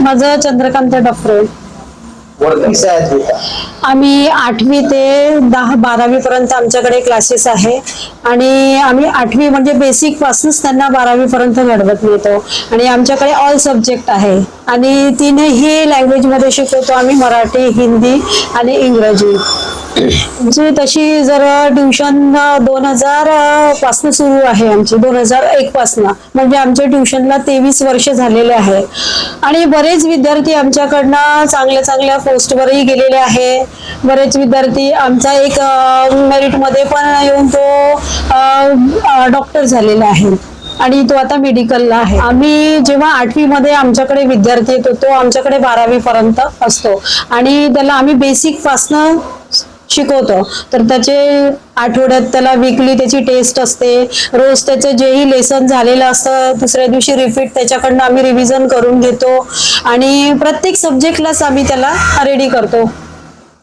माझं चंद्रकांत डफरे. आम्ही आठवी ते दहा बारावी पर्यंत आमच्याकडे क्लासेस आहे. आणि आम्ही आठवी म्हणजे बेसिक पासूनच त्यांना बारावी पर्यंत घडवत मिळतो आणि आमच्याकडे ऑल सब्जेक्ट आहे. आणि तीनही लँग्वेजमध्ये शिकवतो आम्ही मराठी हिंदी आणि इंग्रजी. म्हणजे तशी जर ट्युशन दोन हजारपासून सुरू आहे आमची. दोन हजार एक पासनं. म्हणजे आमच्या ट्युशनला तेवीस वर्ष झालेले आहे. आणि बरेच विद्यार्थी आमच्याकडनं चांगल्या चांगल्या पोस्टवरही गेलेले आहे. बरेच विद्यार्थी आमचा एक मेरिटमध्ये पण येऊन तो डॉक्टर झालेला आहे. आणि तो आता मेडिकलला आहे. आम्ही जेव्हा आठवी मध्ये आमच्याकडे विद्यार्थी येतो तो आमच्याकडे बारावी पर्यंत असतो. आणि त्याला आम्ही बेसिक पासनं शिकवतो. तर त्याचे आठवड्यात त्याला विकली त्याची टेस्ट असते. रोज त्याचं जेही लेसन झालेलं असतं दुसऱ्या दिवशी रिपीट त्याच्याकडनं आम्ही रिव्हिजन करून घेतो. आणि प्रत्येक सब्जेक्टलाच आम्ही त्याला रेडी करतो.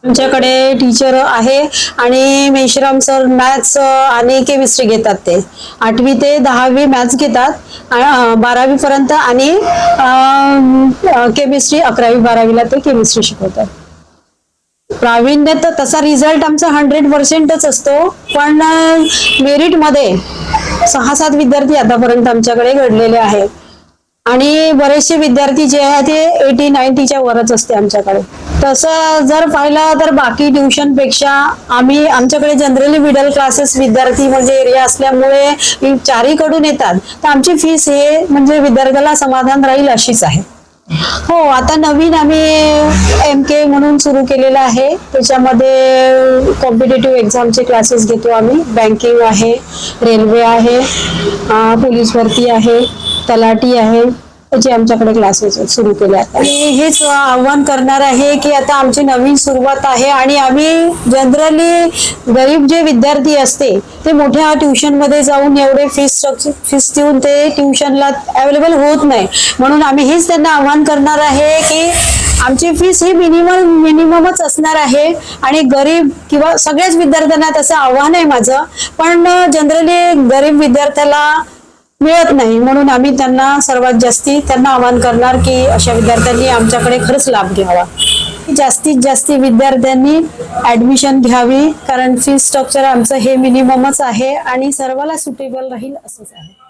आमच्याकडे टीचर आहे आणि मेश्राम सर मॅथ्स आणि केमिस्ट्री घेतात ते. आठवी ते दहावी मॅथ्स घेतात. बारावीपर्यंत आणि केमिस्ट्री अकरावी बारावीला ते केमिस्ट्री शिकवतात. प्रावीण्य तर तसा रिझल्ट आमचा हंड्रेड पर्सेंटच असतो. पण मेरिटमध्ये सहा सात विद्यार्थी आतापर्यंत आमच्याकडे घडलेले आहेत. आणि बरेचसे विद्यार्थी जे आहे ते एटी नाईन्टीच्या वरच असते आमच्याकडे. तसं जर पाहिलं तर बाकी ट्युशनपेक्षा आम्ही आमच्याकडे जनरली मिडल क्लासेस विद्यार्थी म्हणजे एरिया असल्यामुळे चारीकडून येतात. तर आमची फीस हे म्हणजे विद्यार्थ्याला समाधान राहील अशीच आहे. हो आता नवीन आम्ही एम के म्हणून सुरू केलेलं आहे. त्याच्यामध्ये कॉम्पिटेटिव्ह एक्झामचे क्लासेस घेतो आम्ही. बँकिंग आहे रेल्वे आहे पोलीस भरती आहे तलाठी आहे. त्याचे आमच्याकडे क्लासेस सुरू केले आहेत आणि हेच आव्हान करणार आहे की आता आमची नवीन सुरुवात आहे आणि आम्ही जनरली गरीब जे विद्यार्थी असते ते मोठ्या ट्युशनमध्ये जाऊन एवढे फीस फीस देऊन ते ट्युशनला अवेलेबल होत नाही. म्हणून आम्ही हेच त्यांना आव्हान करणार आहे की आमची फीस ही मिनिमम मिनिममच असणार आहे आणि गरीब किंवा सगळ्याच विद्यार्थ्यांना तसं आव्हान आहे माझं. पण जनरली गरीब विद्यार्थ्याला मिळत नाही. म्हणून आम्ही त्यांना सर्वात जास्ती त्यांना आवाहन करणार की अशा विद्यार्थ्यांनी आमच्याकडे खरंच लाभ घ्यावा. जास्तीत जास्त विद्यार्थ्यांनी ऍडमिशन घ्यावी. कारण फी स्ट्रक्चर आमचं हे मिनिममच आहे आणि सर्वाला सुटेबल राहील असंच आहे.